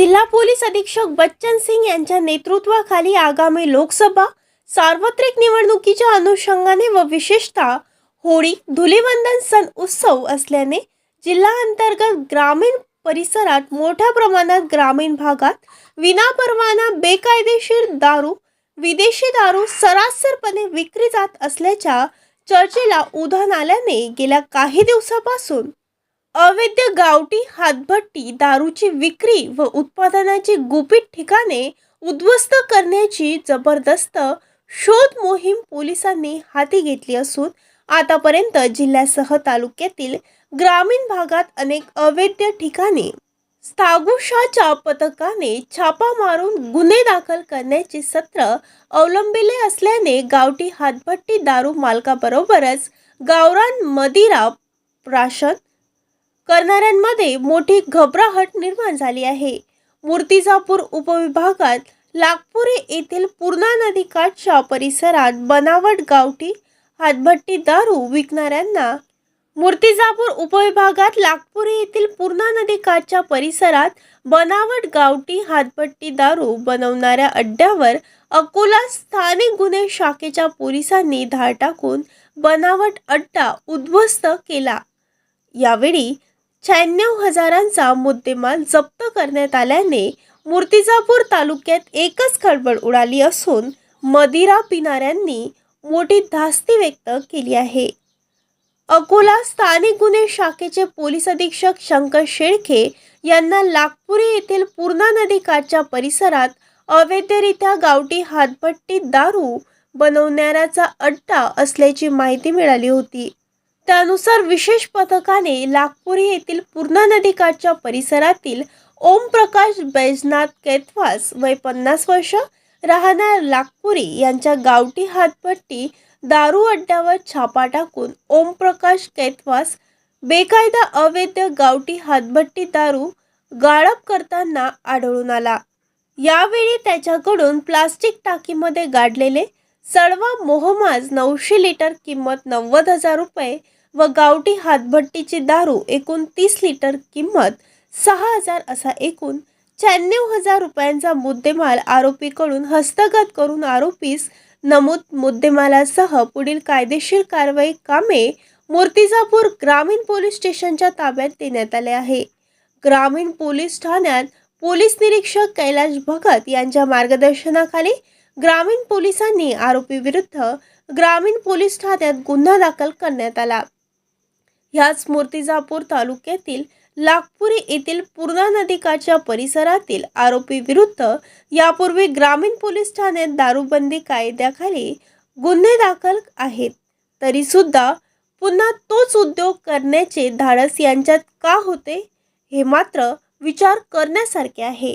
जिल्हा पोलीस अधीक्षक बच्चन सिंग यांच्या नेतृत्वाखाली आगामी लोकसभा सार्वत्रिक निवडणुकीच्या अनुषंगाने व विशेषतः होळी धुलिवंदन सण उत्सव असल्याने जिल्हा अंतर्गत ग्रामीण परिसरात मोठ्या प्रमाणात ग्रामीण भागात विनापरवाना बेकायदेशीर दारू विदेशी दारू सरासरपणे विक्री जात असल्याच्या चर्चेला उधाण आल्याने गेल्या काही दिवसापासून अवैध गावठी हातभट्टी दारूची विक्री व उत्पादनाची गुपित ठिकाणे उद्ध्वस्त करण्याची जबरदस्त शोध मोहीम पोलिसांनी हाती घेतली असून आतापर्यंत जिल्ह्यासह तालुक्यातील ग्रामीण भागात अनेक अवैध ठिकाणी स्थागुशाच्या पथकाने छापा मारून गुन्हे दाखल करण्याचे सत्र अवलंबिले असल्याने गावठी हातभट्टी दारू मालकाबरोबरच गावरान मदिरा प्राशन करणाऱ्यांमध्ये मोठी घबराहट निर्माण झाली आहे. मूर्तिजापूर उपविभागात लाखपुरे येथील पूर्णा नदीकाठच्या परिसरात बनावट गावठी हातभट्टी दारू विकणाऱ्यांना मूर्तिजापूर उपविभागात लाखपुरे येथील पूर्णा नदीकाठच्या परिसरात बनावट गावठी हातभट्टी दारू बनवणाऱ्या अड्ड्यावर अकोला स्थानिक गुन्हे शाखेच्या पोलिसांनी धाड टाकून बनावट अड्डा उद्ध्वस्त केला. यावेळी शहाण्णव हजारांचा मुद्देमाल जप्त करण्यात आल्याने मूर्तिजापूर तालुक्यात एकच खळबळ उडाली असून मदिरा पिणाऱ्यांनी मोठी धास्ती व्यक्त केली आहे. अकोला स्थानिक गुन्हे शाखेचे पोलीस अधीक्षक शंकर शेळके यांना नागपुरी येथील पूर्णा नदी काठच्या परिसरात अवैधरित्या गावठी हातभट्टी दारू बनवणाऱ्याचा अड्डा असल्याची माहिती मिळाली होती. त्यानुसार विशेष पथकाने नागपुरी येथील पूर्णा नदीकाठच्या परिसरातील ओमप्रकाश बैजनाथ कैतवास वय पन्नास वर्ष राहणार नागपुरी यांच्या गावठी हातपट्टी दारू अड्ड्यावर छापा टाकून ओमप्रकाश कैतवास बेकायदा अवैध गावठी हातभट्टी दारू गाळप करताना आढळून आला. यावेळी त्याच्याकडून प्लास्टिक टाकीमध्ये गाडलेले सळवा मोहमाज नऊशे लिटर किंमत नव्वद हजार रुपये व गावठी हातभट्टीची दारू एकूण तीस लिटर किंमत सहा हजार असा एकूण शहाण्णव हजार रुपयांचा मुद्देमाल आरोपीकडून हस्तगत करून आरोपीस नमूद मुद्देमालासह पुढील कायदेशीर कारवाई कामे मूर्तिजापूर ग्रामीण पोलीस स्टेशनच्या ताब्यात देण्यात आले आहे. ग्रामीण पोलीस ठाण्यात पोलीस निरीक्षक कैलाश भगत यांच्या मार्गदर्शनाखाली ग्रामीण पोलिसांनी आरोपी विरुद्ध ग्रामीण पोलीस ठाण्यात गुन्हा दाखल करण्यात आला. ह्याच मूर्तिजापूर तालुक्यातील लागपुरी येथील पूर्णा नदीकाच्या परिसरातील आरोपी विरुद्ध यापूर्वी ग्रामीण पोलीस ठाण्यात दारूबंदी कायद्याखाली गुन्हे दाखल आहेत. तरी सुद्धा पुन्हा तोच उद्योग करण्याचे धाडस यांच्यात का होते हे मात्र विचार करण्यासारखे आहे.